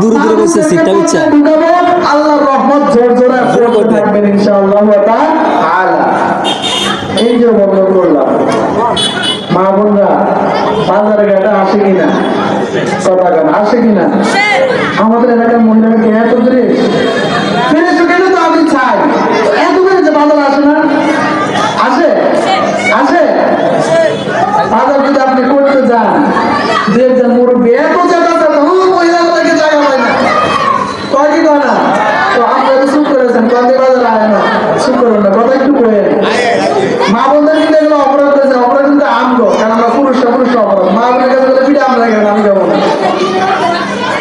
গুরু দূরে বসে সিটটা আল্লাহর রহমত জোর জোরে থাকবেন ইনশাআল্লাহ তাআলা। এই যে বন্ধ করলাম মা বোনরা বাজারে ঘাটে আসে কিনা? কথা কেন আসে কিনা? আমাদের এলাকার মহিলারা কি এত ফ্রেশ ফ্রেশ কেন তো আমি চাই এত ফ্রেশ বাজার আসে না আসে আসে বাজার যদি আপনি করতে যান দু একজন মুরব্বী এত জায়গা থাকে ও মহিলাগুলোকে জায়গা পায় না কয় কি কয় না তো আপনারা তো চুপ করেছেন কন্দে বাজার আয় না চুপ করুন না কথা একটু কয়ে মা বোনদের কিন্তু এগুলো অপরাধ করেছে অপরাধ কিন্তু আমগো কারণ আমরা পুরুষরা পুরুষরা অপরাধ মা বোনের কাছে বলে পিঠে আমরা গেলাম আমি যাব না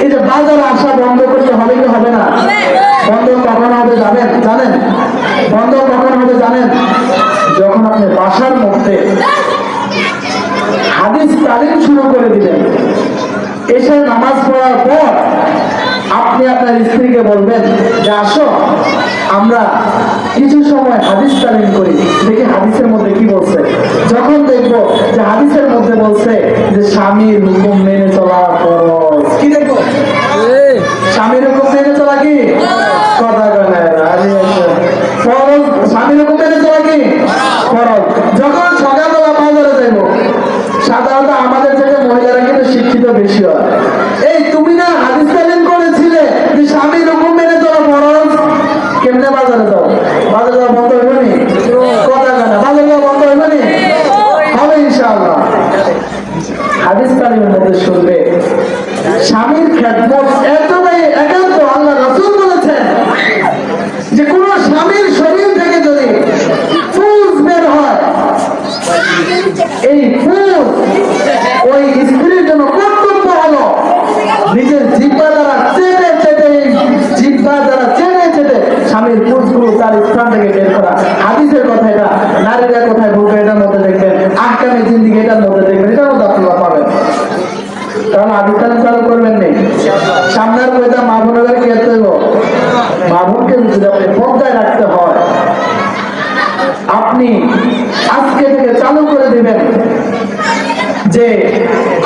এই যে বাজার আসা বন্ধ করতে হবে কি হবে না? বন্ধ কখন হবে জানেন? জানেন? বন্ধ কখন হবে জানেন? যখন আপনি বাসার মধ্যে হাদিস তালিম শুরু করে দিলেন এসে নামাজ পড়ার পর আপনি আপনার স্ত্রীকে বলবেন যে আসো আমরা কিছু সময় হাদিস তালিম করি। দেখি হাদিসের মধ্যে কি বলছে। যখন দেখব যে হাদিসের মধ্যে বলছে যে স্বামীর হুকুম মেনে চলার ফরজ কি দেখব স্বামীর হুকুম মেনে চলা কি কথা কয় না এরা, আরে আচ্ছা। ফরজ স্বামীর হুকুম মেনে চলা কি ফরজ যখন সকালবেলা বাজারে যাইব সাধারণত আমাদের থেকে মহিলারা কিন্তু শিক্ষিত বেশি হয় এই তুমি না হাদিস তালিম করেছিলে যে স্বামীর হুকুম মেনে চলা ফরজ কেমনে বাজারে যাও বাজারে যাওয়া বন্ধ হইব নি কথা কয় না বাজারে যাওয়া বন্ধ হইব নি হবে ইনশাআল্লাহ হাদিস তালিমের মধ্যে শুনবে স্বামীর খেদমত এতটাই একান্ত আল্লাহ রাসুল বলেছেন। সামনের বইটা মা বোনেদের খেতে মা বোনকে আপনি পর্দায় রাখতে হয়। আপনি আজকে থেকে চালু করে দিবেন যে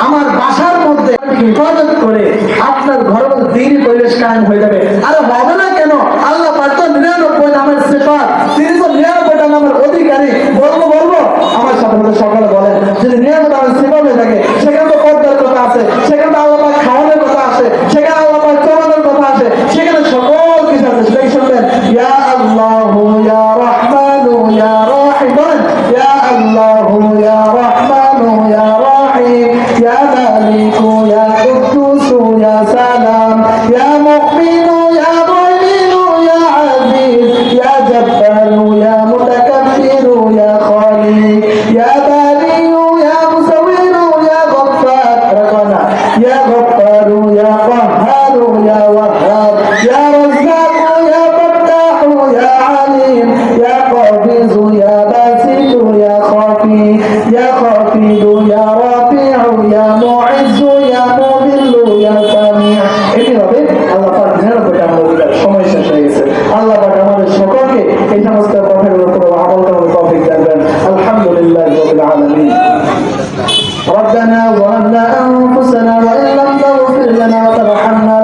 আমার বাসার মধ্যে হিফাজত করে আপনার মধ্যে দিন পরিবেশ কায়েম হয়ে যাবে। আরে হবে না কেন? আল্লাহ তো নিরানব্বই নামের সেফার তিনি তো নিরানব্বইটা নামের অধিকারী বলব বলব। আমার সাথে সকালে বলেন, যদি নিরানব্বই নামের সেফার হয়ে থাকে, সেখানে তো পর্দার কথা আছে, সেখানে سلام يا مؤمن يا مؤمن يا عزيز يا جبار يا متكبر يا خالي يا باري يا مصور يا غفار ربنا يا غفار يا قهار يا وهاب يا رزاق يا فتاح يا عليم يا قابض يا باسط يا خافي يا خافض يا رافع يا معز يا مذل يا سلام Carla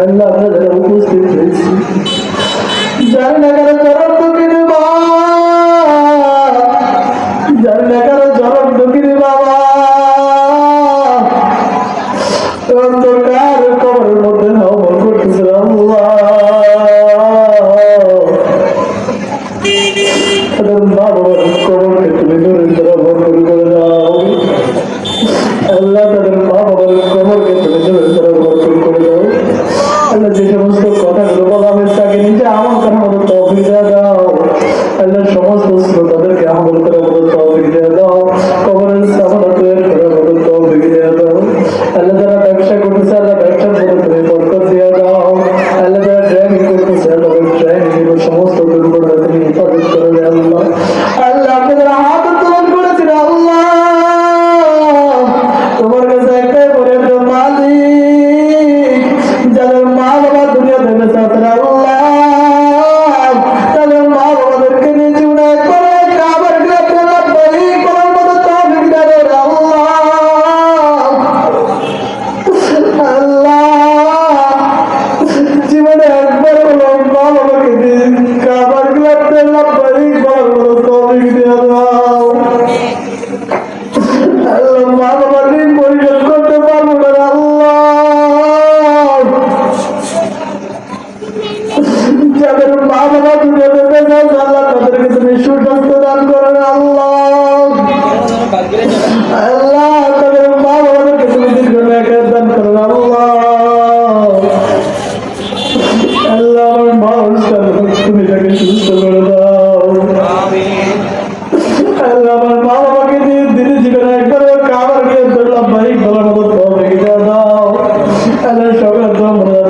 আল্লাহ আমরা যারা উপস্থিত হয়েছি যারা নাগারা তারা 小院哥我们